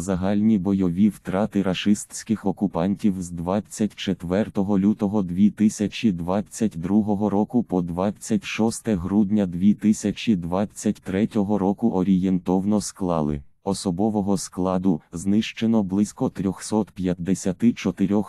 Загальні бойові втрати рашистських окупантів з 24 лютого 2022 року по 26 грудня 2023 року орієнтовно склали. Особового складу знищено близько 354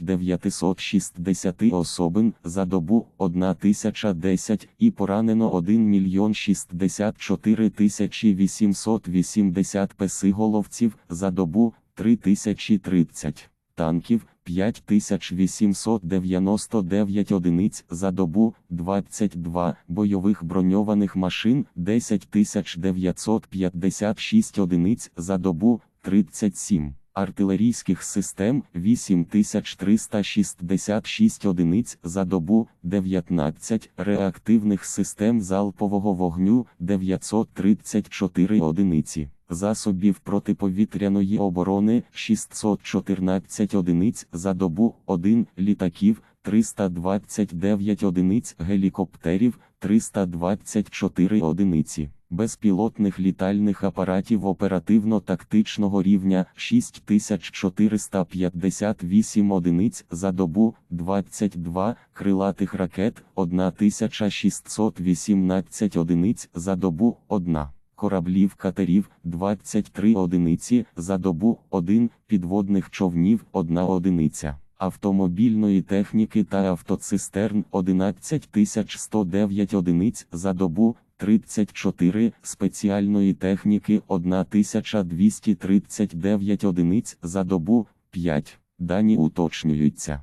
960 особин за добу 1010 і поранено 1 мільйон 64 880 песиголовців за добу 3030 танків 5899 одиниць за добу, 22 бойових броньованих машин 10956 одиниць за добу, 37 артилерійських систем 8366 одиниць за добу, 19 реактивних систем залпового вогню 934 одиниці. Засобів протиповітряної оборони 614 одиниць за добу, 1 літаків, 329 одиниць гелікоптерів, 324 одиниці. Безпілотних літальних апаратів оперативно-тактичного рівня 6458 одиниць за добу, 22 крилатих ракет, 1618 одиниць за добу, 1 кораблів катерів 23 одиниці за добу, 1 підводних човнів 1 одиниця. Автомобільної техніки та автоцистерн 11109 одиниць за добу, 34 спеціальної техніки 1239 одиниць за добу, 5. Дані уточнюються.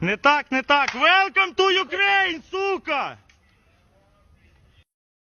Не так, не так. Welcome to Ukraine, сука!